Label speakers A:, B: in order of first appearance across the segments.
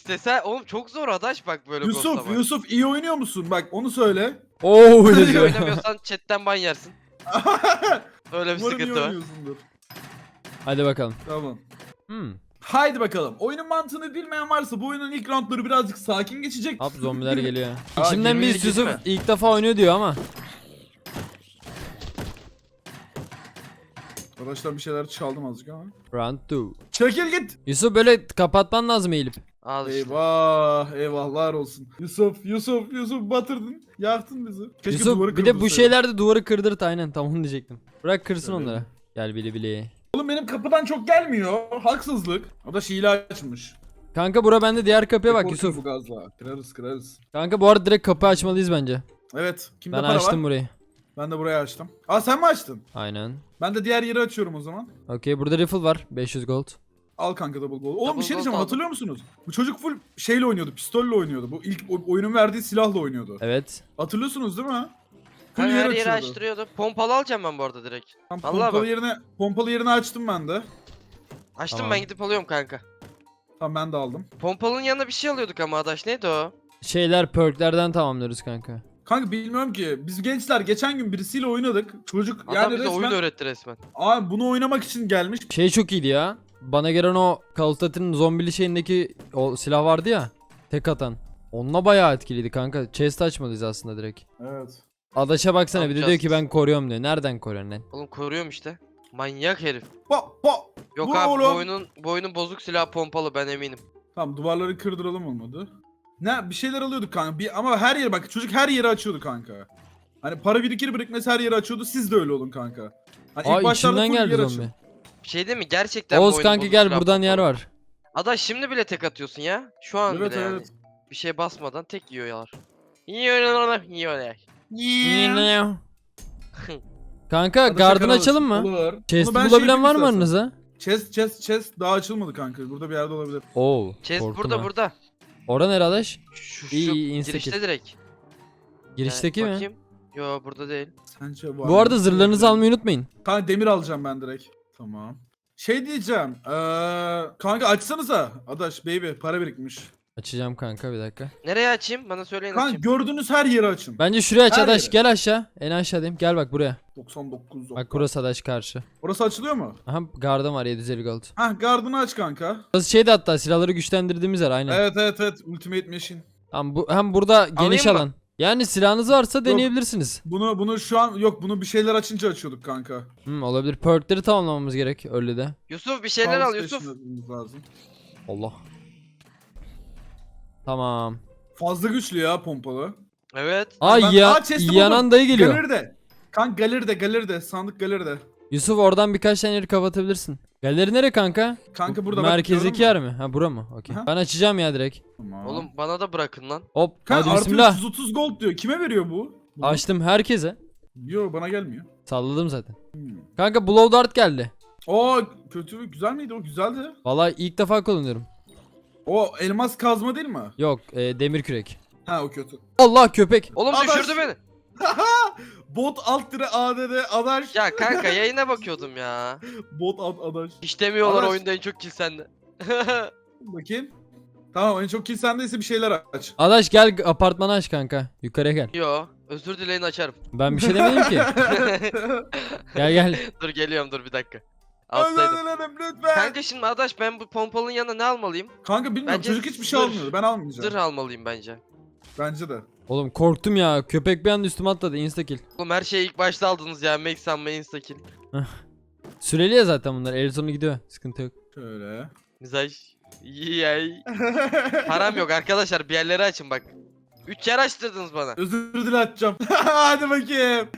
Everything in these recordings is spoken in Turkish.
A: İstese oğlum çok zor adaş bak böyle
B: Yusuf,
A: ghostlamak.
B: Yusuf iyi oynuyor musun? Bak onu söyle.
C: Oo öyle
A: İyi
C: diyor.
A: oynamıyorsan chatten ban yersin. Öyle bir
B: Umarım iyi
A: sıkıntı var.
B: oynuyorsundur.
C: Hadi bakalım.
B: Tamam.
C: Hmm.
B: Haydi bakalım. Oyunun mantığını bilmeyen varsa bu oyunun ilk roundları birazcık sakin geçecek.
C: Hop zombiler geliyor.
A: Aa,
C: İçimden
A: 20'ye
C: bir Yusuf
A: gitme.
C: ilk defa oynuyor diyor ama.
B: Arkadaşlar bir şeyler çaldım azıcık ama.
C: Round 2.
B: Çekil git.
C: Yusuf böyle kapatman lazım eğilip.
A: Al işte.
B: Eyvah, eyvahlar olsun. Yusuf, Yusuf, Yusuf batırdın. Yaktın bizi. Keşke
C: Yusuf
B: duvarı
C: bir de bu şeylerde duvarı kırdırt aynen tam onu diyecektim. Bırak kırsın
B: Öyle
C: onlara.
B: mi?
C: Gel bili bili.
B: Oğlum benim kapıdan çok gelmiyor. Haksızlık. O da şiile açmış.
C: Kanka bura bende diğer kapıya bak Yusuf.
B: Bu gazla. Kırarız kırarız.
C: Kanka bu arada direkt kapı açmalıyız bence.
B: Evet. Kimde
C: Ben
B: para
C: açtım
B: var?
C: burayı.
B: Ben de burayı açtım. Aa sen mi açtın?
C: Aynen.
B: Ben de diğer yeri açıyorum o zaman.
C: Okey burada rifle var. 500 gold.
B: Al kanka double goal. Oğlum
A: Double
B: bir şey
A: gold
B: diyeceğim
A: aldım.
B: hatırlıyor musunuz? Bu çocuk full şeyle oynuyordu. Pistolle oynuyordu. Bu ilk o- oyunun verdiği silahla oynuyordu.
C: Evet.
B: Hatırlıyorsunuz değil mi? Full
A: Kanka
B: yer
A: her yeri
B: açıyordu.
A: açtırıyordu. Pompalı alacağım ben bu arada direkt.
B: Tam
A: Vallahi
B: pompalı
A: bak.
B: yerine pompalı yerine açtım ben de.
A: Açtım
C: Tamam.
A: ben gidip alıyorum kanka.
B: Tamam ben de aldım.
A: Pompalının yanına bir şey alıyorduk ama adaş neydi o?
C: Şeyler perklerden tamamlıyoruz kanka.
B: Kanka bilmiyorum ki. Biz gençler geçen gün birisiyle oynadık. Çocuk
A: Adam
B: yani
A: bize
B: resmen
A: oyun öğretti resmen.
B: Aa, bunu oynamak için gelmiş.
C: Şey çok iyiydi ya. Bana gelen o Call of Duty'nin zombili şeyindeki o silah vardı ya. Tek atan. Onunla bayağı etkiliydi kanka. Chest açmalıyız aslında direkt.
B: Evet.
C: Adaşa baksana bir de diyor ki ben koruyorum diyor. Nereden koruyorsun lan?
A: Oğlum koruyorum işte. Manyak herif.
B: Ba ba.
A: Yok
B: Bu
A: abi
B: oğlum.
A: oyunun, bu oyunun bozuk silah pompalı ben eminim.
B: Tamam duvarları kırdıralım olmadı. Ne bir şeyler alıyorduk kanka. Bir, ama her yere bak çocuk her yeri açıyordu kanka. Hani para birikir birikmez her yeri açıyordu. Siz de öyle olun kanka. Hani
C: Aa
B: başlarda
C: içimden
B: full
C: geldi
B: yer
C: zombi.
B: açın.
A: Bir şey değil mi? Gerçekten bu
C: Oğuz
A: bozuk
C: gel buradan yer var.
A: Adaş şimdi bile tek atıyorsun ya. Şu an
B: Evet
A: bile yani.
B: evet.
A: Bir şey basmadan tek yiyorlar. Yiyorlar, yiyorlar.
C: Kanka
B: Hadi
C: açalım mı?
B: Olur. Ben şey
C: bulabilen var
B: yapayım
C: mı
B: istersen.
C: aranızda?
B: Chest chest chest daha açılmadı kanka. Burada bir yerde olabilir.
C: Oo.
A: Chest
C: korktum
A: burada
C: ha.
A: burada.
C: Orada nere adaş?
A: Şu, şu
C: iyi, insta
A: girişte
C: gir.
A: direkt.
C: Girişteki mi?
A: Bakayım. Yo burada değil.
B: Sence var
C: Bu arada zırhlarınızı almayı unutmayın.
B: Kanka demir alacağım ben direkt. Tamam. Şey diyeceğim. Eee kanka açsanıza. Adaş baby para birikmiş.
C: Açacağım kanka bir dakika.
A: Nereye açayım? Bana söyleyin
B: Kanka
A: açayım.
B: gördüğünüz her yeri açın.
C: Bence şuraya aç
B: Her
C: adaş
B: yere.
C: gel aşağı. En aşağıdayım. Gel bak buraya.
B: 99.
C: Bak burası adaş karşı.
B: Orası açılıyor mu?
C: Aha gardım var 750 gold.
B: Hah gardını aç kanka.
C: Burası şeydi hatta silahları güçlendirdiğimiz yer aynen.
B: Evet evet evet Ultimate Machine.
C: Tamam, bu, hem burada geniş
A: mı?
C: alan. Yani silahınız varsa deneyebilirsiniz.
B: Bunu bunu şu an yok bunu bir şeyler açınca açıyorduk kanka.
C: Hmm, olabilir. Perkleri tamamlamamız gerek öyle de.
A: Yusuf bir şeyler al
B: Power
A: Yusuf.
B: Station lazım.
C: Allah. Tamam.
B: Fazla güçlü ya pompalı.
A: Evet.
C: Aa
B: Ben-
C: ya,
B: Aa, chest'i
C: yanan
B: buldum.
C: dayı geliyor.
B: Galeride. Kanka galeride galeride sandık galeride.
C: Yusuf oradan birkaç tane yeri kapatabilirsin. Galeri nere kanka?
B: Kanka
C: Bu
B: burada bak,
C: Merkezdeki yer mi? Ha bura mı? Okey.
B: Aha.
C: Ben açacağım ya direkt.
B: Tamam.
A: Oğlum bana da bırakın lan.
C: Hop
B: Kanka
C: hadi
B: artı
C: bismillah.
B: 330 gold diyor. Kime veriyor bu? Bunu-
C: Açtım herkese.
B: Yo bana gelmiyor.
C: Salladım zaten.
B: Hmm.
C: Kanka blow dart geldi.
B: Oo kötü güzel miydi o? Güzeldi.
C: Vallahi ilk defa kullanıyorum.
B: O elmas kazma değil mi?
C: Yok e, demir kürek.
B: Ha o kötü.
C: Allah köpek.
A: Oğlum
B: Adaş.
A: düşürdü beni.
B: Bot alt tire ADD adaş.
A: Ya kanka yayına bakıyordum ya.
B: Bot alt adaş.
A: Hiç demiyorlar
B: Adaş.
A: oyunda en çok kill sende.
B: Bakayım. Tamam en çok kill sendeyse bir şeyler aç.
C: Adaş gel apartmanı aç kanka. Yukarıya gel.
A: Yo özür dileyin açarım.
C: Ben bir şey demedim ki. Gel gel.
A: dur geliyorum dur bir dakika.
B: Özür
A: Alttaydım.
B: dilerim lütfen.
A: Kanka şimdi Adaş ben bu pompalının yanına ne almalıyım?
B: Kanka bilmiyorum
A: Bence
B: çocuk hiçbir şey
A: zırh-
B: almıyor. Ben almayacağım.
A: Zırh almalıyım bence.
B: Bence de.
C: Oğlum korktum ya. Köpek bir anda üstüme atladı. Insta kill.
A: Oğlum her şeyi ilk başta aldınız ya. Make some insta kill.
C: Süreli ya zaten bunlar. El sonu gidiyor. Sıkıntı yok.
B: Şöyle.
A: Mizaj. Yay. Param yok arkadaşlar bir yerleri açın bak. 3 yer açtırdınız bana.
B: Özür dile atacağım. Hadi bakayım.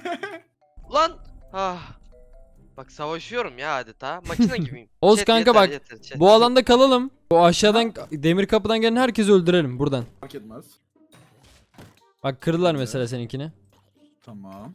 A: Lan. Ah. Bak savaşıyorum ya adeta. Makine gibiyim.
C: Oğuz
A: Chat
C: kanka
A: yeter,
C: bak,
A: yeter, chat.
C: Bu alanda kalalım. O aşağıdan demir kapıdan gelen herkesi öldürelim buradan.
B: Fark etmez.
C: Bak kırdılar mesela seninkini.
B: Tamam.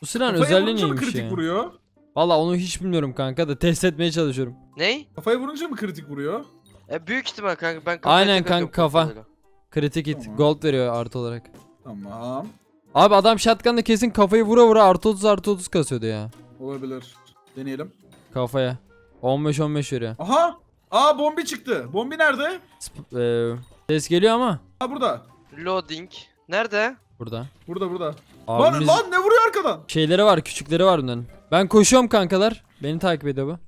C: Bu silahın
B: Kafaya
C: özelliği
B: vurunca mı
C: neymiş
B: kritik
C: ya?
B: vuruyor?
C: Valla onu hiç bilmiyorum kanka da test etmeye çalışıyorum.
A: Ney?
B: Kafaya vurunca mı kritik vuruyor?
A: E büyük ihtimal kanka ben kafaya
C: Aynen
A: tek
C: kanka,
A: atıyorum
C: kafa.
A: pompalıyla.
C: Kritik hit.
B: Tamam.
C: Gold veriyor artı olarak.
B: Tamam.
C: Abi adam shotgun'da kesin kafayı vura vura artı 30 artı 30 kasıyordu ya.
B: Olabilir. Deneyelim.
C: Kafaya. 15-15 veriyor.
B: Aha! Aa bombi çıktı. Bombi nerede?
C: Sp- eee, ses geliyor ama.
B: Ha burada.
A: Loading. Nerede?
C: Burada.
B: Burada burada. Lan,
C: Abimiz
B: lan ne vuruyor arkadan?
C: şeyleri var küçükleri var bunların. Ben koşuyorum kankalar. Beni takip ediyor bu.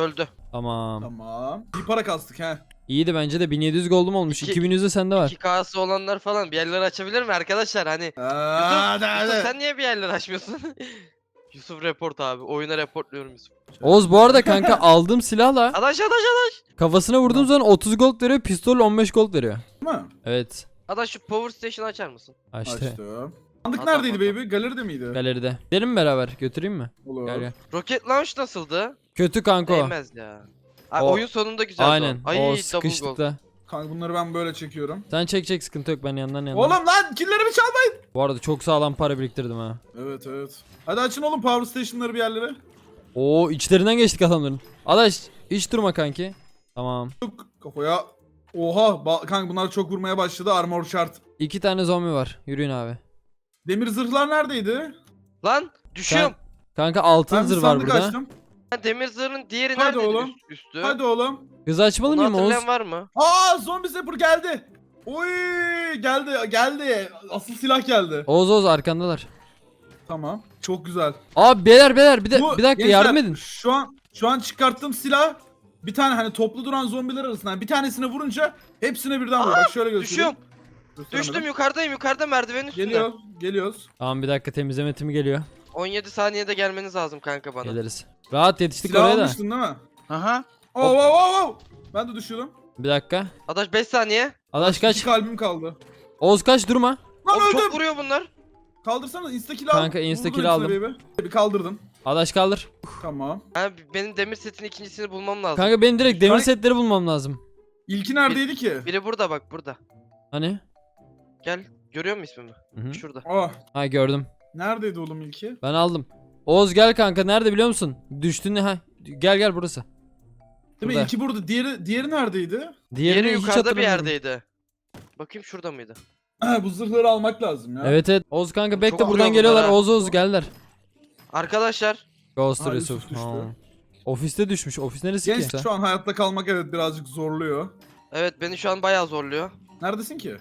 A: Öldü.
C: Tamam.
B: Tamam. Bir para kastık he.
C: İyiydi bence de 1700 gold'um olmuş.
A: İki-
C: 2100 de sende var.
A: 2K'sı olanlar falan bir yerleri açabilir mi arkadaşlar? Hani
B: Aa,
A: Yusuf,
B: hadi,
A: Yusuf
B: hadi.
A: sen niye bir yerleri açmıyorsun? Yusuf report abi. Oyuna reportluyorum Yusuf.
C: Oğuz bu arada kanka aldığım silahla
A: Adaş adaş adaş.
C: kafasına vurduğum zaman 30 gold veriyor. Pistol 15 gold veriyor.
B: Değil mi?
C: Evet.
A: Adaş şu power station'ı açar mısın?
C: Açtı.
B: Açtım. Sandık
A: Adam,
B: neredeydi
A: adam.
B: baby? Galeride miydi?
C: Galeride. Gidelim mi beraber? Götüreyim mi?
B: Olur.
C: Gel gel.
A: Rocket launch nasıldı?
C: Kötü kanka o.
A: Değmez ya. Ay,
C: O-
A: oyun sonunda güzeldi
C: Aynen.
A: o. Ay
C: o
A: double gold.
C: sıkıştıkta.
B: Kanka bunları ben böyle çekiyorum.
C: Sen çek çek sıkıntı yok ben yandan yandan.
B: Oğlum lan killerimi çalmayın.
C: Bu arada çok sağlam para biriktirdim ha.
B: Evet evet. Hadi açın oğlum power station'ları bir yerlere.
C: Oo içlerinden geçtik adamların. Adaş hiç durma kanki. Tamam.
B: Tuk kafaya. Oha ba- kanka bunlar çok vurmaya başladı armor şart.
C: İki tane zombi var. Yürüyün abi.
B: Demir zırhlar neredeydi?
A: Lan düşüyorum.
C: Kanka altın
B: Ben bir
C: zırh var
B: sandık
C: burada.
B: açtım.
A: Ha, Demir zırhın diğeri
B: Hadi
A: neredeydi
B: oğlum.
A: üst- üstü?
B: Hadi oğlum.
C: Hız açmalı
A: Bunu
C: mıyım Oğuz?
A: hatırlayan var mı?
B: Aa zombi zapper geldi. Oy geldi geldi. Asıl silah geldi.
C: Oğuz Oğuz arkandalar.
B: Tamam. Çok güzel.
C: Abi beyler beyler bir, de,
B: Bu-
C: bir dakika
B: gençler,
C: yardım edin.
B: Şu an şu an çıkarttığım silah bir tane hani toplu duran zombiler arasından bir tanesine vurunca hepsine birden vuruyor. Bak şöyle göstereyim.
A: Düşüyorum.
B: Gösteremedim.
A: Düştüm yukarıdayım yukarıda merdivenin üstünde.
B: Geliyor, geliyoruz.
C: Tamam bir dakika temizleme timi geliyor.
A: 17 saniyede gelmeniz lazım kanka bana.
C: Geliriz. Rahat yetiştik
B: Silah
C: oraya da.
B: almıştın değil mi?
A: Aha.
B: Oh, oh, oh, oh. Ben de düşüyordum.
C: Bir dakika.
A: Adaş 5 saniye.
C: Adaş
B: İki
C: kaç.
B: kalbim kaldı.
C: Oğuz kaç durma.
B: Lan
A: Oğlum
B: öldüm.
A: çok vuruyor bunlar.
B: Kaldırsana insta kill al.
C: Kanka, insta
B: Vurdum
C: kill aldım.
B: baby. Bir kaldırdım.
C: Adaş kaldır.
B: Tamam.
A: Ha, benim demir setin ikincisini bulmam lazım.
C: Kanka benim direkt demir
B: Kanka-
C: setleri bulmam lazım.
B: İlki neredeydi ki?
A: Biri burada bak burada.
C: Hani?
A: Gel. Görüyor musun ismimi?
C: Hı hı.
A: Şurada.
B: Oh.
C: Ha gördüm.
B: Neredeydi oğlum ilki?
C: Ben aldım. Oğuz gel kanka nerede biliyor musun? Düştüğünde ha. Gel gel burası.
B: Değil mi?
C: Burada.
B: İlki burada. Diğeri diğeri neredeydi?
C: Diğerini
A: Diğeri
C: hiç
A: yukarıda bir
C: hatırlamıyorum.
A: yerdeydi. Bakayım şurada mıydı?
B: Bu zırhları almak lazım ya.
C: Evet evet. Oğuz kanka bekle
A: Çok
C: buradan
A: vuruyor
C: geliyorlar.
A: bunlar ha.
C: Oğuz Oğuz geldiler.
A: Arkadaşlar.
C: Ghost
B: Ha,
C: Yusuf.
B: Yusuf düştü.
C: Ha. Ofiste düşmüş. Ofis neresi
B: Genç
C: ki?
B: şu an hayatta kalmak evet birazcık zorluyor.
A: Evet beni şu an bayağı zorluyor.
B: Neredesin ki?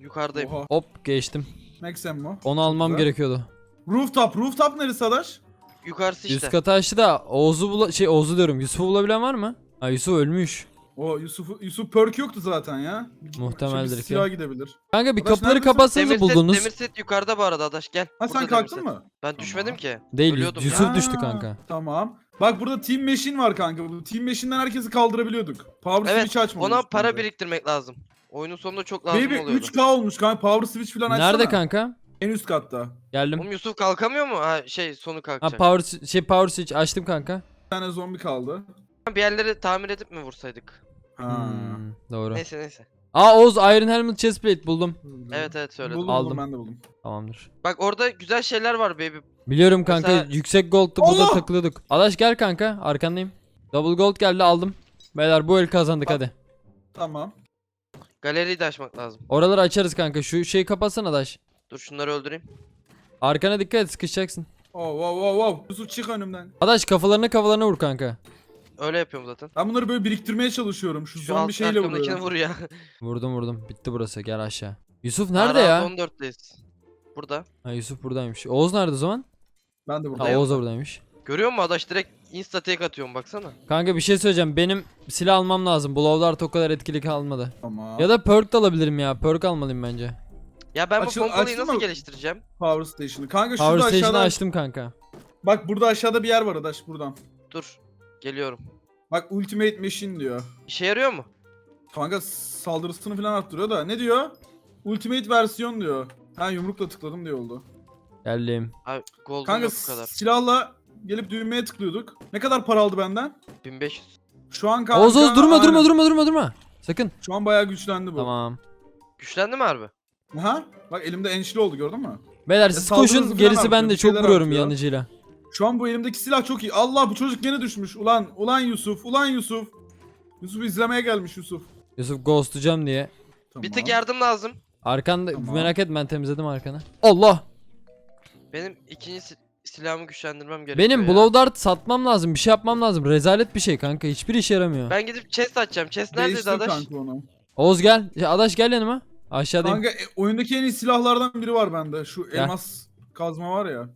A: Yukarıdayım.
B: Oha.
C: Hop geçtim.
B: Maxem mi?
C: Onu almam
B: güzel.
C: gerekiyordu.
B: Rooftop. Rooftop neresi Adaş?
A: Yukarısı işte.
C: Üst katı açtı da Oğuz'u bula şey Oğuz'u diyorum. Yusuf'u bulabilen var mı? Ha Yusuf ölmüş.
B: O Yusuf Yusuf perk yoktu zaten ya.
C: Muhtemeldir
B: Şimdi
C: ki.
B: silah gidebilir.
C: Kanka bir
B: Adaş
C: kapıları
B: neredesin?
C: kapatsanıza
A: Demir set,
C: buldunuz.
A: demir set yukarıda bu arada Adaş gel.
B: Ha
A: Burada
B: sen
A: demir
B: kalktın
A: set.
B: mı?
A: Ben düşmedim ki.
C: Değil
A: Ölüyordum ya.
C: Yusuf düştü
B: Ha,
C: kanka.
B: Tamam. Bak burada Team Machine var kanka. Bu Team Machine'den herkesi kaldırabiliyorduk. Power
A: Evet,
B: Switch açmamıştık.
A: Ona para
B: kanka.
A: biriktirmek lazım. Oyunun sonunda çok lazım
B: Baby
A: oluyordu.
B: 3K olmuş kanka. Power Switch falan açsana.
C: Nerede kanka?
B: En üst katta.
C: Geldim.
A: Oğlum Yusuf kalkamıyor mu? Ha şey sonu
C: Ha
A: kalkacak.
C: power şey power switch açtım kanka.
B: Bir tane zombi kaldı.
A: Bir yerleri tamir edip mi vursaydık?
B: Ha.
C: Hmm, doğru.
A: Neyse neyse.
C: Aa Oğuz Iron Helmet chestplate buldum.
A: Evet evet söyledim.
B: Buldum,
C: Aldım.
B: buldum ben de buldum.
C: Tamamdır.
A: Bak orada güzel şeyler var baby.
C: Biliyorum kanka
A: Mesela-
C: yüksek gold'tu burada
B: Allah!
C: takılıyorduk. Adaş gel kanka arkandayım. Double gold geldi aldım. Beyler bu el kazandık
B: Bak.
C: hadi.
B: Tamam.
A: Galeriyi de açmak lazım.
C: Oraları açarız kanka. Şu şeyi kapatsana Adaş.
A: Dur şunları öldüreyim.
C: Arkana dikkat et sıkışacaksın.
B: Oh wow wow wow. Yusuf çık önümden.
C: Adaş kafalarına kafalarına vur kanka.
A: Öyle yapıyorum zaten.
B: Ben bunları böyle biriktirmeye çalışıyorum. Şu,
A: Şu
B: zombi
A: alt
B: şeyle
A: arkamdakini
B: vuruyorum.
A: vur ya.
C: Vurdum vurdum. Bitti burası gel aşağı. Yusuf nerede ya?
A: 14'teyiz. Burada.
C: Ha Yusuf buradaymış. Oğuz nerede o zaman?
B: Ben de
C: Ha
B: buradayım.
C: Oğuz da buradaymış.
A: Görüyor musun Adaş direkt insta tek atıyorum baksana.
C: Kanka bir şey söyleyeceğim. Benim silah almam lazım. Blow'lar o kadar etkili kalmadı.
B: Tamam.
C: Ya da perk de alabilirim ya. Perk almalıyım bence.
A: Ya ben
B: Açıl-
A: bu pompalıyı
B: açtın
A: nasıl
B: mı?
A: geliştireceğim?
B: Power Station'ı. Kanka
C: Power
B: şurada
C: Station'ı
B: aşağıda.
C: açtım kanka.
B: Bak burada aşağıda bir yer var Adaş buradan.
A: Dur. Geliyorum.
B: Bak Ultimate Machine diyor.
A: İşe yarıyor mu?
B: Kanka saldırısını falan arttırıyor da. Ne diyor? Ultimate versiyon diyor. Ha yumrukla tıkladım diye oldu.
C: Geldim.
A: Abi golden
B: Kanka
A: yok bu kadar.
B: silahla gelip düğmeye tıklıyorduk. Ne kadar para aldı benden?
A: 1500.
B: Şu an kanka...
C: Oğuz Oğuz durma
B: aynen.
C: durma durma durma durma. Sakın.
B: Şu an bayağı güçlendi bu.
C: Tamam.
A: Güçlendi mi harbi?
B: Aha. Bak elimde ençli oldu gördün mü?
C: Beyler siz koşun
B: falan
C: gerisi
B: artıyor,
C: bende
B: bir
C: çok
B: şeyler
C: vuruyorum
B: artıyor.
C: yanıcıyla.
B: Şu an bu elimdeki silah çok iyi. Allah bu çocuk gene düşmüş. Ulan ulan Yusuf. Ulan Yusuf. Yusuf izlemeye gelmiş Yusuf.
C: Yusuf ghostlayacağım diye.
B: Tamam.
A: Bir tık yardım lazım.
C: Arkanda
B: Tamam.
C: merak etme ben temizledim arkanı. Allah.
A: Benim ikinci si- silahımı güçlendirmem gerekiyor
C: Benim
A: ya.
C: blow dart satmam lazım. Bir şey yapmam lazım. Rezalet bir şey kanka. Hiçbir işe yaramıyor.
A: Ben gidip chest açacağım. Chest neredeydi
B: Değiştir
A: adaş?
B: kanka onu.
C: Oğuz gel. Ya, Adaş gel yanıma. Aşağıdayım.
B: Kanka e, oyundaki en iyi silahlardan biri var bende. Şu elmas kazma var ya.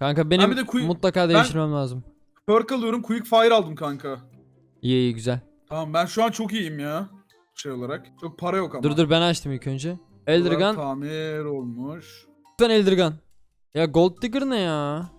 C: Kanka benim
B: bir de kuy-
C: mutlaka değiştirmem lazım.
B: Perk alıyorum. Quick fire aldım kanka.
C: İyi iyi güzel.
B: Tamam ben şu an çok iyiyim ya. Şey olarak. Çok para yok ama.
C: Dur dur ben açtım ilk önce. Eldergun.
B: Tamir olmuş.
C: Lütfen Eldergun. Ya Gold Digger ne ya?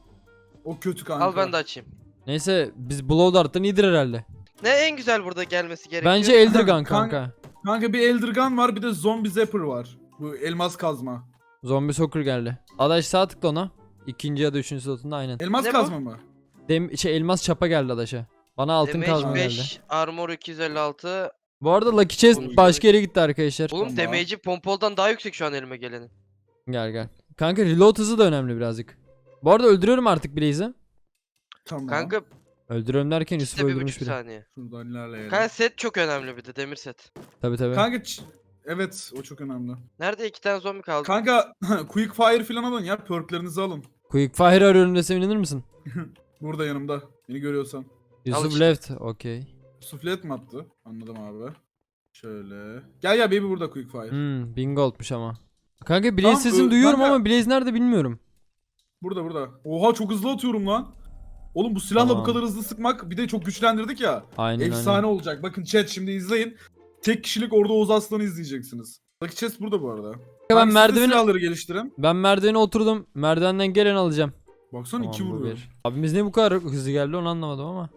B: O kötü kanka.
A: Al ben de açayım.
C: Neyse biz Blow Dart'tan iyidir herhalde.
A: Ne en güzel burada gelmesi gerekiyor.
C: Bence Eldergun
B: Kanka-
C: kanka.
B: Kanka bir Eldergun var bir de Zombie Zapper var. Bu elmas kazma.
C: Zombi Soccer geldi. Adaş sağ tıkla ona. İkinci ya da üçüncü slotunda aynen.
B: Elmas
A: Ne bu?
B: kazma mı?
C: Dem şey elmas çapa geldi Adaş'a. Bana altın
A: Damage
C: kazma geldi.
A: 5, armor 256.
C: Bu arada Lucky Chest
B: Oğlum,
C: başka yere gitti arkadaşlar.
A: Oğlum
B: Tamam.
A: damage'i pompoldan daha yüksek şu an elime gelenin.
C: Gel gel. Kanka reload hızı da önemli birazcık. Bu arada öldürüyorum artık Blaze'i.
B: Tamam.
A: Kanka
C: Öldürüyorum derken Yusuf
A: işte bir
C: öldürmüş
A: buçuk
C: bile.
A: saniye.
B: Şuradan ilerleyelim.
A: Kanka set çok önemli bir de demir set.
C: Tabi tabi.
B: Kanka ç- evet o çok önemli.
A: Nerede iki tane zombi kaldı?
B: Kanka Quick Fire falan alın ya perklerinizi alın.
C: Quick fire arıyorum desem inanır mısın?
B: Burada yanımda. Beni görüyorsan.
C: Yusuf
A: işte.
C: left. Okey.
B: Suflet mi attı? Anladım abi. Şöyle. Gel gel baby burada Quick Fire.
C: Hmm, bingo olmuş ama. Kanka Blaze
B: Tamam,
C: sesini duyuyorum
B: kanka-
C: ama Blaze nerede bilmiyorum.
B: Burada burada. Oha çok hızlı atıyorum lan. Oğlum bu silahla
C: Tamam.
B: bu kadar hızlı sıkmak bir de çok güçlendirdik ya.
C: Aynen
B: Efsane
C: aynen.
B: olacak. Bakın chat şimdi izleyin. Tek kişilik orada Oğuz Aslan'ı izleyeceksiniz. Lucky Chest burada bu arada.
C: Ben merdiveni
B: silahları geliştirin.
C: ben merdivene oturdum. Merdivenden gelen alacağım.
B: Baksana iki
C: Tamam, bu
B: vuruyor.
C: bir. Abimiz niye bu kadar hızlı geldi onu anlamadım ama.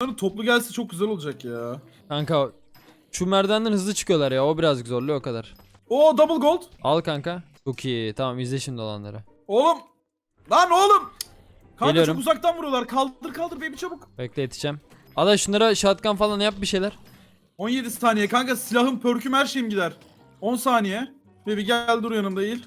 B: Bunların toplu gelse çok güzel olacak ya.
C: Kanka şu merdivenden hızlı çıkıyorlar ya o birazcık zorluyor o kadar.
B: Oo double gold.
C: Al kanka. Çok iyi. Tamam izle şimdi olanları.
B: Oğlum. Lan oğlum. Kanka
C: Geliyorum.
B: çok uzaktan vuruyorlar. Kaldır kaldır baby çabuk.
C: Bekle yetişeceğim. Ada şunlara shotgun falan yap bir şeyler.
B: 17 saniye kanka silahım pörküm her şeyim gider. 10 saniye. Baby gel dur yanımda eğil.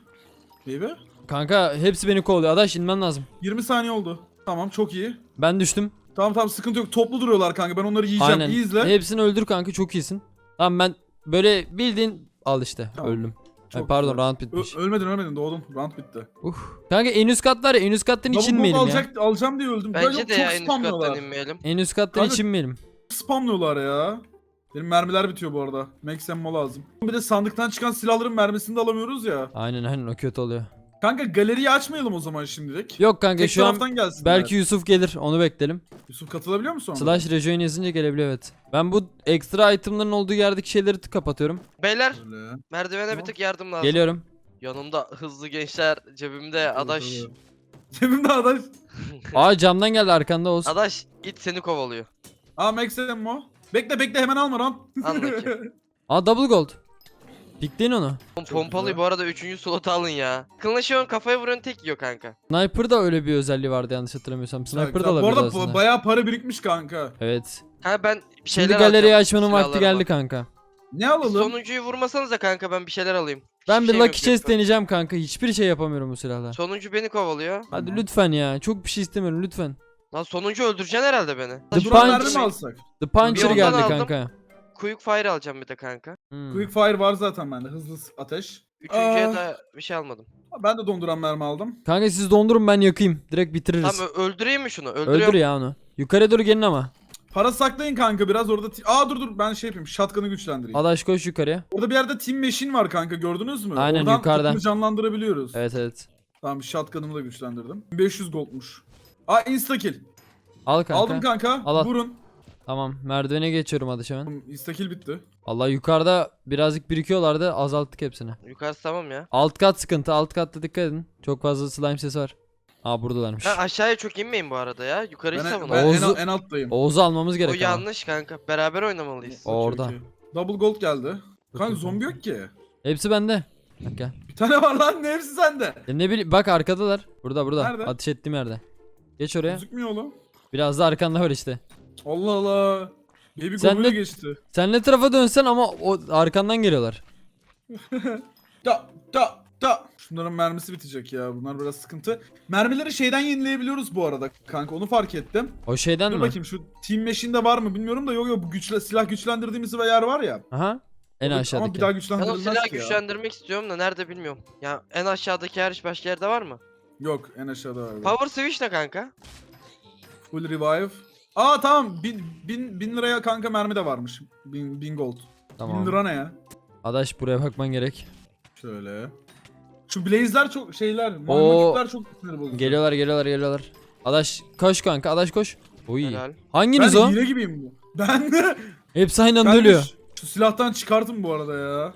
B: Baby.
C: Kanka hepsi beni kovalıyor. Adaş inmem lazım.
B: 20 saniye oldu. Tamam çok iyi.
C: Ben düştüm.
B: Tamam tamam sıkıntı yok. Toplu duruyorlar kanka. Ben onları yiyeceğim.
C: Aynen.
B: İyi izle.
C: Hepsini öldür kanka çok iyisin. Tamam ben böyle bildiğin al işte
B: Tamam.
C: öldüm. Ay,
B: Çok
C: pardon
B: güzel.
C: round bitmiş.
B: Ö- ölmedin ölmedin doğdum. Round bitti.
C: Uh. Kanka en üst kat var ya en üst kattan
B: Double
C: için
B: gold
C: miyelim ya?
B: alacak, alacağım diye öldüm.
A: Bence
B: yok,
A: de
B: çok
A: ya en üst kattan inmeyelim.
C: En üst kattan
B: Kanka-
C: için miyelim?
B: Spamlıyorlar ya. Benim mermiler bitiyor bu arada. Max ammo lazım. Bir de sandıktan çıkan silahların mermisini de alamıyoruz ya.
C: Aynen aynen o kötü oluyor.
B: Kanka galeriyi açmayalım o zaman şimdilik.
C: Yok kanka
B: Tek
C: şu an
B: gelsin.
C: belki Yusuf gelir onu bekleyelim.
B: Yusuf katılabiliyor musun?
C: Slash rejoin yazınca gelebiliyor evet. Ben bu ekstra itemların olduğu yerdeki şeyleri tık kapatıyorum.
A: Beyler
B: Öyle.
A: merdivene bir
B: Tamam.
A: tık yardım lazım.
C: Geliyorum.
A: Yanımda hızlı gençler, cebimde adaş.
B: Cebimde adaş.
C: Aa camdan geldi arkanda olsun.
A: Adaş it seni kovalıyor.
B: Aa Max ammo. Bekle bekle hemen alma lan.
A: Al bakayım.
C: Aa double gold. Pikleyin onu.
B: Güzel.
A: bu arada 3. slotu alın ya. Kılıçıyorsun kafaya vuruyorsun tek yiyor kanka.
C: Sniper da öyle bir özelliği vardı yanlış hatırlamıyorsam. Sniper da.
B: Bu arada
C: aslında.
B: ba- bayağı para birikmiş kanka.
C: Evet.
A: Ha ben bir
C: Şimdi
A: şeyler
C: galeriyi
A: alacağım,
C: açmanın vakti
A: silahlarıma.
C: geldi kanka.
B: Ne alalım?
A: Sonuncuyu vurmasanıza kanka ben bir şeyler alayım.
C: Ben
A: Hiçbir
C: bir
A: şeyim
C: Lucky
A: yok
C: Chest deneyeceğim kanka. Hiçbir şey yapamıyorum bu silahla.
A: Sonuncu beni kovalıyor.
C: Hadi lütfen ya. Çok bir şey istemiyorum lütfen.
A: Lan sonuncu öldüreceksin herhalde beni.
C: The
B: Şuradan
C: Punch-
B: mermi mi alsak?
C: The Puncher
A: ondan
C: geldi
A: aldım.
C: kanka.
A: Quick fire alacağım bir de kanka.
C: Hmm.
B: Quick fire var zaten bende. Hızlı s- ateş.
A: Üçüncüye
B: Aa.
A: de bir şey almadım.
B: Ben de donduran mermi aldım.
C: Kanka siz dondurun ben yakayım. Direkt bitiririz.
A: Tamam ö- öldüreyim mi şunu? Öldürüyorum.
C: Öldür ya onu. Yukarı doğru gelin ama.
B: Para saklayın kanka biraz orada. ti- Aa dur dur ben şey yapayım. Shotgun'ı güçlendireyim.
C: Adaş koş yukarıya.
B: Orada bir yerde team machine var kanka gördünüz mü?
C: Aynen,
B: Oradan
C: yukarıda.
B: takımı canlandırabiliyoruz.
C: Evet evet.
B: Tamam shotgun'ımı da güçlendirdim. 500 goldmuş. Aa insta kill.
C: Al kanka.
B: Aldım kanka.
C: Al, al.
B: Vurun.
C: Tamam merdivene geçiyorum Adaş hemen.
B: Kill bitti.
C: Allah yukarıda birazcık birikiyorlardı azalttık hepsini.
A: Yukarısı tamam ya.
C: Alt kat sıkıntı alt katta dikkat edin. Çok fazla slime sesi var. Aa buradalarmış.
A: Ha aşağıya çok inmeyin bu arada ya. Yukarıyı
B: Ben,
A: savun.
B: ben en,
C: Oğuz'u-
B: en alttayım.
C: Oğuz'u almamız
A: O
C: gerek ama.
A: yanlış kanka. Beraber oynamalıyız.
C: O orada.
B: Double gold geldi. Kanka zombi yok ki.
C: Hepsi bende. Bak gel.
B: Bir tane var lan ne hepsi sende.
C: Ya ne bileyim bak arkadalar. Burada burada.
B: Nerede?
C: Ateş ettiğim yerde. Geç oraya.
B: Gözükmüyor oğlum.
C: Biraz da arkanda var işte.
B: Allah Allah. Baby
C: Sen
B: Goblin
C: de-
B: geçti.
C: Sen ne tarafa dönsen ama o arkandan geliyorlar.
B: Da da da. Şunların mermisi bitecek ya. Bunlar biraz sıkıntı. Mermileri şeyden yenileyebiliyoruz bu arada kanka. Onu fark ettim.
C: O şeyden
B: Dur
C: mi?
B: bakayım şu Team Machine'de var mı bilmiyorum da yok yok bu güçle, silah güçlendirdiğimiz bir yer var ya.
C: Aha. En
B: Ama
C: aşağıdaki.
B: bir daha
A: Ben o
B: güçlendirilmez ki ya.
A: güçlendirmek istiyorum da nerede bilmiyorum. Ya en aşağıdaki hariç başka yerde var mı?
B: Yok en aşağıda var.
A: Power switch ne kanka?
B: Full revive. Aa tamam bin, bin, bin liraya kanka mermi de varmış. Bin, bin gold. Bin
C: Tamam.
B: lira ne ya?
C: Adaş buraya bakman gerek.
B: Şöyle. Şu blaze'ler çok şeyler.
C: Oo.
B: Maymuncuklar çok sinir bozucu.
C: Geliyorlar geliyorlar geliyorlar. Adaş koş kanka Adaş koş. Uy.
A: Helal.
B: Ben
C: Hanginiz o?
B: hile gibiyim bu. Ben de.
C: Hepsi aynı anda
B: ben de
C: ölüyor.
B: şu, şu silahtan çıkartın bu arada ya.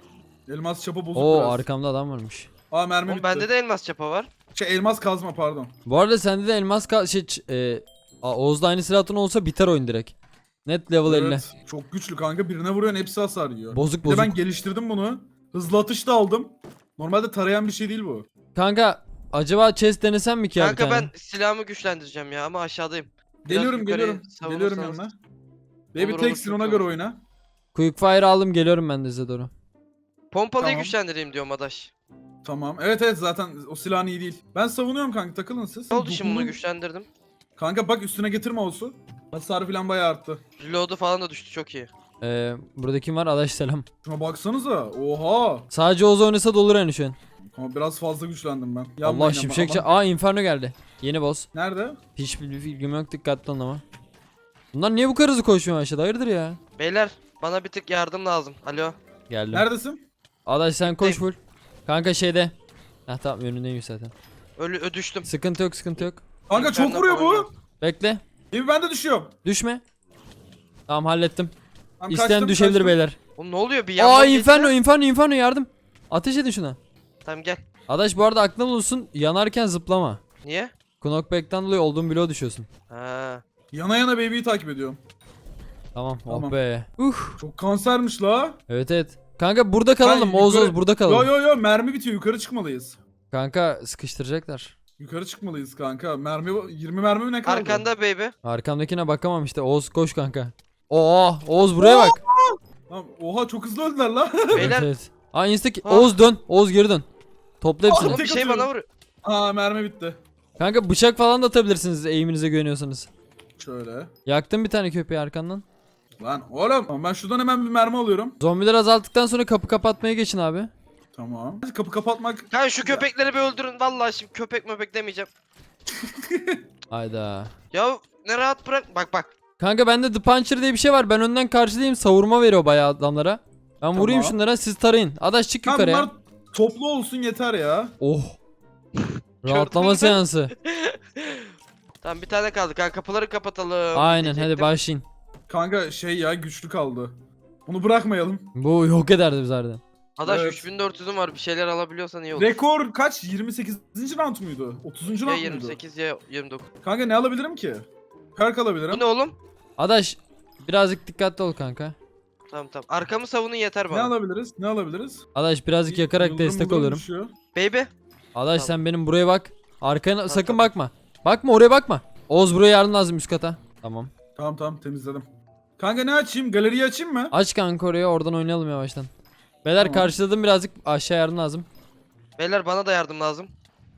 B: Elmas çapa bozuk
C: Oo
B: biraz.
C: arkamda adam varmış.
B: Aa mermi
A: Oğlum
B: bitti.
A: bende de elmas çapa var.
B: Şey elmas kazma pardon.
C: Bu arada sende de elmas ka- şey ç- e, Oğuz'da aynı silahın olsa biter oyun direkt. Net level 50.
B: Evet, çok güçlü kanka. Birine vuruyorsun hepsi hasar yiyor.
C: Bozuk
B: Bir de
C: bozuk.
B: ben geliştirdim bunu. Hızlı atış da aldım. Normalde tarayan bir şey değil bu.
C: Kanka acaba chest denesem mi ki ya bir
A: kanka
C: tane?
A: ben silahımı güçlendireceğim ya ama aşağıdayım.
B: Geliyorum
A: yukarı
B: geliyorum. Geliyorum
A: savunursanız.
B: yanına. Baby
A: Olur,
B: teksin
A: olur,
B: ona göre
A: iyi.
B: oyna.
C: Quick fire aldım geliyorum ben de size doğru.
A: Pompalıyı
B: Tamam.
A: güçlendireyim diyorum adaş.
B: Tamam. Evet evet zaten o silahın iyi değil. Ben savunuyorum kanka takılın siz.
A: Ne oldu şimdi bunu güçlendirdim.
B: Kanka bak üstüne getirme olsun. Hasarı falan bayağı arttı.
A: Reload'u falan da düştü çok iyi.
C: Ee, burada kim var? Adaş selam.
B: Şuna baksanıza. Oha.
C: Sadece Oğuz oynasa da olur yani şu an.
B: Ama biraz fazla güçlendim ben.
C: Allah
B: Yanmayın ama-
C: şimşek
B: ama-
C: Aa Inferno geldi. Yeni boss.
B: Nerede?
C: Hiçbir bilgim yok dikkatli olun ama. Bunlar niye bu kadar hızlı koşuyor aşağıda? Hayırdır ya?
A: Beyler bana bir tık yardım lazım. Alo.
C: Geldim.
B: Neredesin?
C: Adaş sen koş full. Kanka şeyde. Heh tamam önündeyim zaten.
A: Ölü ö, düştüm.
C: Sıkıntı yok sıkıntı yok.
B: Kanka çok
A: Inferno
B: vuruyor bu.
C: Bekle.
B: Baby ben de düşüyorum.
C: Düşme. Tamam hallettim.
B: Tamam,
C: İsteyen
B: kaçtım,
C: düşebilir
B: kaçtım.
C: beyler.
A: Oğlum ne oluyor bir
C: Aa
A: yandan
C: Inferno. Inferno Inferno yardım. Ateş edin şuna.
A: Tamam gel.
C: Adaş bu arada aklında bulunsun yanarken zıplama.
A: Niye?
C: Knockback'ten dolayı olduğun bloğa düşüyorsun.
A: Ha.
B: Yana yana baby'yi takip ediyorum.
C: Tamam, oh
B: Tamam.
C: be. Uh.
B: Çok kansermiş la.
C: Evet evet. Kanka burada kalalım. Oğuz
B: yukarı-
C: Oğuz burada
B: Yo
C: kalalım.
B: yo yo mermi bitiyor yukarı çıkmalıyız.
C: Kanka sıkıştıracaklar.
B: Yukarı çıkmalıyız kanka. Mermi 20 mermi mi ne kaldı?
A: Arkanda baby.
C: Arkamdakine bakamam işte. Oğuz koş kanka. Oo Oğuz buraya bak.
B: Tamam, oha çok hızlı öldüler la.
C: Evet
A: Beyler.
C: evet. Aa insta. Oğuz dön. Oğuz geri dön. Topla hepsini.
A: Oğlum bir şey bana vuruyor.
B: Aa mermi bitti.
C: Kanka bıçak falan da atabilirsiniz eğiminize güveniyorsanız.
B: Şöyle.
C: Yaktım bir tane köpeği arkandan.
B: Lan oğlum ben şuradan hemen bir mermi alıyorum.
C: Zombiler azalttıktan sonra kapı kapatmaya geçin abi.
B: Tamam. Kapı kapatmak.
A: Kanka şu köpekleri bir öldürün. Vallahi şimdi köpek möpek demeyeceğim.
C: Hayda.
A: Ya ne rahat bırak. Bak bak.
C: Kanka bende The Puncher diye bir şey var. Ben önden karşılayayım. Savurma veriyor bayağı adamlara. Ben vurayım
B: Tamam.
C: şunlara siz tarayın. Adaş çık
B: Tamam
C: yukarıya.
B: bunlar toplu olsun yeter ya.
C: Oh. Rahatlama
A: Gördün mü?
C: seansı.
A: Tamam bir tane kaldı. Kanka kapıları kapatalım.
C: Aynen hadi
A: diyecektim.
C: başlayın.
B: Kanka şey ya güçlü kaldı. Bunu bırakmayalım.
C: Bu yok ederdi biz harbiden.
A: Adaş
B: Evet.
A: 3400'üm var. Bir şeyler alabiliyorsan iyi olur.
B: Rekor kaç? 28. round muydu? 30. round
A: Ya
B: muydu?
A: 28 ya 29.
B: Kanka ne alabilirim ki? Perk alabilirim.
A: Bu ne oğlum?
C: Adaş birazcık dikkatli ol kanka.
A: Tamam tamam. Arkamı savunun yeter
B: Ne
A: bana.
B: alabiliriz? Ne alabiliriz?
C: Adaş birazcık yakarak
B: Yıldırım
C: destek
B: mıldırım
C: oluyorum.
B: düşüyor.
A: Baby.
C: Adaş
A: Tamam.
C: sen benim buraya bak. Arkana sakın
A: tamam.
C: bakma. Bakma oraya bakma. Oğuz buraya yardım lazım üst kata. Tamam.
B: Tamam tamam temizledim. Kanka ne açayım? Galeriyi açayım mı?
C: Aç kanka oraya oradan oynayalım yavaştan. Beyler
B: Tamam.
C: karşıladım birazcık aşağı yardım lazım.
A: Beyler bana da yardım lazım.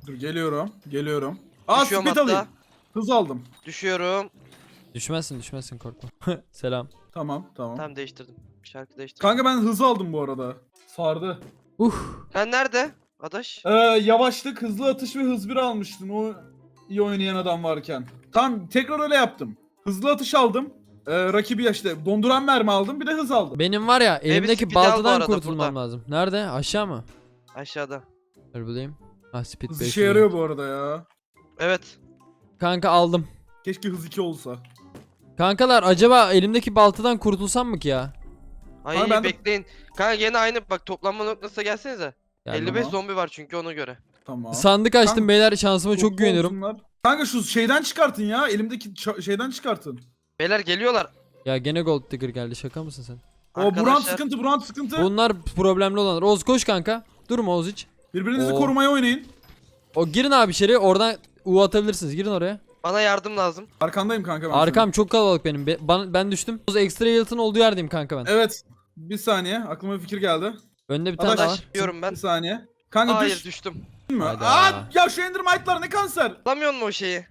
B: Dur geliyorum. Geliyorum. Aa
A: Düşüyorum
B: speed
A: hatta.
B: alayım. Hız aldım.
A: Düşüyorum.
C: Düşmezsin düşmezsin korkma. Selam.
B: Tamam tamam.
A: Tamam değiştirdim. Şarkı değiştirdim.
B: Kanka ben hızı aldım bu arada. Sardı.
C: Uh.
A: Sen nerede? Adaş.
B: Ee, yavaşlık, hızlı atış ve hız 1 almıştın o iyi oynayan adam varken. Tamam tekrar öyle yaptım. Hızlı atış aldım. Ee, rakibi ya işte donduran mermi aldım bir de hız aldım.
C: Benim var ya elimdeki
A: speed al bu
C: baltadan
A: arada,
C: kurtulmam
A: burada.
C: lazım. Nerede? Aşağı mı?
A: Aşağıda.
C: Dur bulayım. Ah speed
B: Hız
C: 5
B: işe yarıyor bu arada ya.
A: Evet.
C: Kanka aldım.
B: Keşke hız 2 olsa.
C: Kankalar acaba elimdeki baltadan kurtulsam mı ki ya?
A: Ay
B: Abi ben de-
A: bekleyin. Kanka gene aynı bak toplanma noktasına gelsenize.
C: Geldim.
A: 55
B: Tamam.
A: zombi var çünkü ona göre.
B: Tamam.
C: Sandık açtım
B: Kanka,
C: beyler şansıma çok
B: Toplu
C: güveniyorum.
B: olsunlar. Kanka şu şeyden çıkartın ya. Elimdeki ça- şeyden çıkartın.
A: Beyler geliyorlar.
C: Ya gene gold digger geldi şaka mısın sen?
B: O Buran
A: Arkadaşlar,
B: sıkıntı, Buran sıkıntı.
C: Bunlar problemli olanlar. Oğuz koş kanka. Durma Oğuz hiç.
B: Birbirinizi
C: Oo.
B: korumaya oynayın.
C: O girin abi içeri oradan U atabilirsiniz. Girin oraya.
A: Bana yardım lazım.
B: Arkandayım kanka ben.
C: Arkam çok kalabalık benim. Be- ban- ben düştüm. Oğuz ekstra yıltın olduğu yerdeyim kanka ben.
B: senin. Evet. Bir saniye. Aklıma bir fikir geldi.
C: Önde bir tane daha
B: Adaş.
C: var.
A: Diyorum ben.
B: Bir saniye. Kanka
A: Hayır
B: düş.
A: düştüm.
B: mü?
C: Hayda.
B: Aa ya şu Endermite'lar ne kanser.
A: Alamıyor mu o şeyi?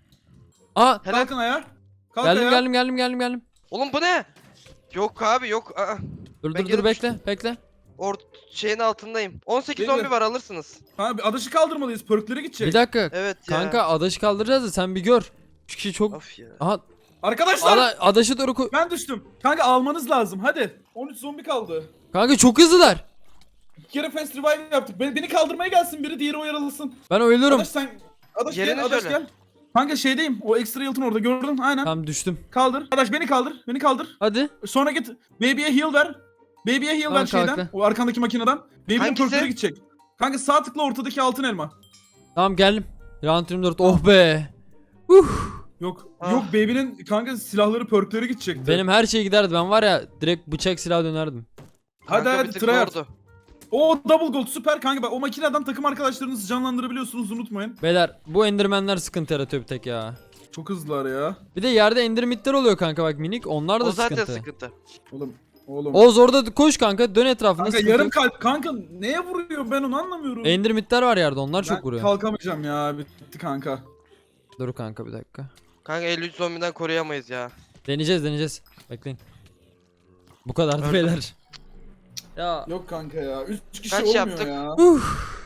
C: Aa
A: Helal.
B: Kalkın ayağa. Kalk
C: geldim
B: ayağa.
C: geldim geldim geldim geldim.
A: Oğlum bu ne? Yok abi yok. Aa.
C: Dur
A: Ben
C: dur dur bekle bekle.
A: Or şeyin altındayım. 18
B: Bekle.
A: zombi var alırsınız.
B: Ha bir adaşı kaldırmalıyız. Perkleri gidecek.
C: Bir dakika.
A: Evet ya.
C: Kanka adaşı kaldıracağız da sen bir gör. Üç kişi çok...
A: Of ya.
C: Aha
B: Arkadaşlar
C: ada, adaşı doğru koy.
B: ben düştüm. Kanka almanız lazım. Hadi. 13 zombi kaldı.
C: Kanka çok hızlılar.
B: İki kere fast revive yaptık. Beni, beni kaldırmaya gelsin biri diğeri o yaralısın.
C: Ben ölürüm.
B: Adaş sen Adaş
A: Yerini
B: gel Adaş
A: söyle.
B: gel. Kanka şeydeyim. O extra yıltın orada gördün. Aynen.
C: Tamam düştüm.
B: Kaldır. Adaş beni kaldır. Beni kaldır.
C: Hadi.
B: Sonra git. Baby'ye heal ver. Baby'ye heal
C: Tamam,
B: ver şeyden.
C: kalktı.
B: O arkandaki makineden. Baby'nin
A: Hangisi?
B: perkleri gidecek. Kanka sağ tıkla ortadaki altın elma.
C: Tamam geldim. Round 24. Oh be. Uh.
B: Yok.
A: Ah.
B: Yok baby'nin kanka silahları perkleri gidecekti.
C: Benim her şey giderdi. Ben var ya direkt bıçak silah dönerdim.
B: Hadi
A: Kanka
B: hadi
A: bir tık
B: tryhard.
A: zordu.
B: O double gold süper kanka. Bak o makineden takım arkadaşlarınızı canlandırabiliyorsunuz unutmayın.
C: Beyler bu endermenler sıkıntı yaratıyor bir tek ya.
B: Çok hızlılar ya.
C: Bir de yerde endermitler oluyor kanka bak minik. Onlar da
A: O zaten
C: sıkıntı.
A: sıkıntı.
B: Oğlum. Oğlum.
C: Oğuz orada koş kanka dön etrafına.
B: kanka
C: sıkıntı
B: yarım kalp. Kanka neye vuruyor ben onu anlamıyorum.
C: Endermitler var yerde onlar
B: Ben
C: çok vuruyor.
B: kalkamayacağım ya bitti kanka.
C: Dur kanka bir dakika.
A: Kanka 53 zombiden koruyamayız ya.
C: Deneyeceğiz deneyeceğiz. Bekleyin. Bu kadardı
A: Öldüm.
C: beyler. Ya
B: Yok kanka ya. 3 kişi
A: Kaç
B: olmuyor
A: yaptık?
B: ya.
C: Uf.